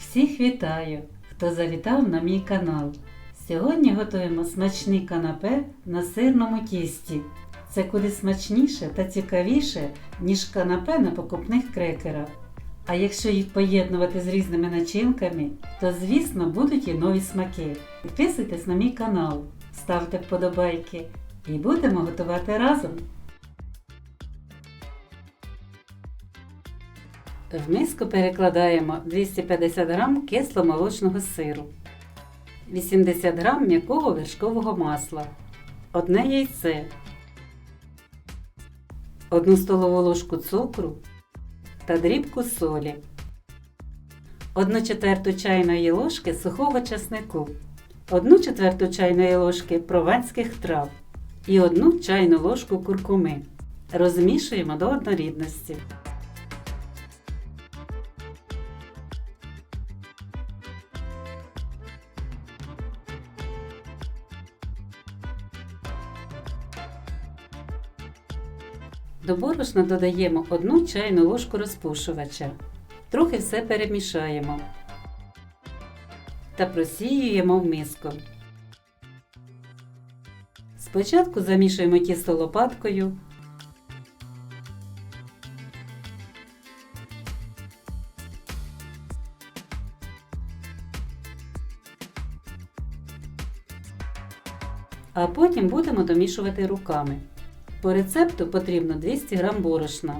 Всіх вітаю, хто завітав на мій канал. Сьогодні готуємо смачні канапе на сирному тісті. Це куди смачніше та цікавіше, ніж канапе на покупних крекерах. А якщо їх поєднувати з різними начинками, то звісно будуть і нові смаки. Підписуйтесь на мій канал, ставте вподобайки і будемо готувати разом. В миску перекладаємо 250 г кисломолочного сиру, 80 г м'якого вершкового масла, одне яйце, 1 столову ложку цукру та дрібку солі, 1 четверту чайної ложки сухого часнику, 1 четверту чайної ложки прованських трав і 1 чайну ложку куркуми. Розмішуємо до однорідності. До борошна додаємо 1 чайну ложку розпушувача. Трохи все перемішаємо та просіюємо в миску. Спочатку замішуємо тісто лопаткою. А потім будемо домішувати руками. По рецепту потрібно 200 г борошна,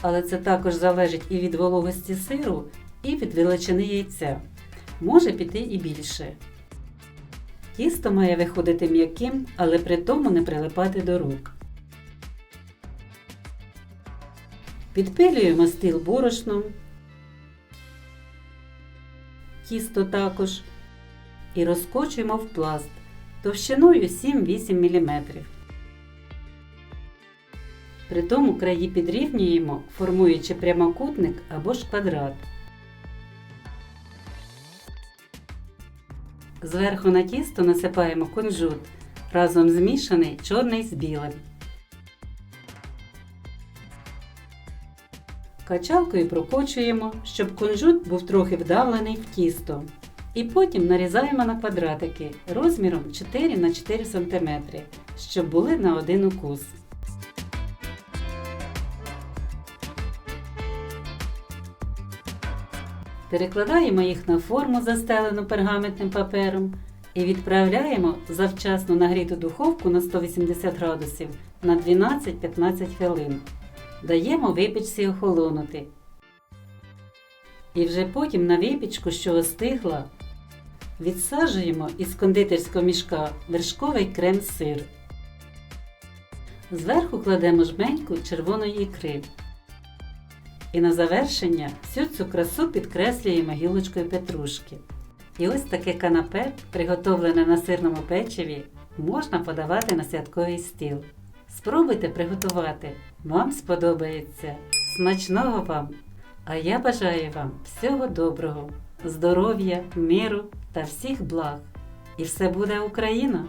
але це також залежить і від вологості сиру, і від величини яйця. Може піти і більше. Тісто має виходити м'яким, але при тому не прилипати до рук. Підпилюємо стіл борошном, тісто також і розкочуємо в пласт товщиною 7-8 мм. При тому краї підрівнюємо, формуючи прямокутник або ж квадрат. Зверху на тісто насипаємо кунжут, разом змішаний чорний з білим. Качалкою прокочуємо, щоб кунжут був трохи вдавлений в тісто. І потім нарізаємо на квадратики розміром 4 на 4 см, щоб були на один укус. Перекладаємо їх на форму, застелену пергаментним папером, і відправляємо завчасно нагріту духовку на 180 градусів на 12-15 хвилин. Даємо випічці охолонути. І вже потім на випічку, що остигла, відсаджуємо із кондитерського мішка вершковий крем-сир. Зверху кладемо жменьку червоної ікри. І на завершення всю цю красу підкреслюємо гілочкою петрушки. І ось таке канапе, приготовлене на сирному печиві, можна подавати на святковий стіл. Спробуйте приготувати, вам сподобається. Смачного вам! А я бажаю вам всього доброго, здоров'я, миру та всіх благ. І все буде Україна!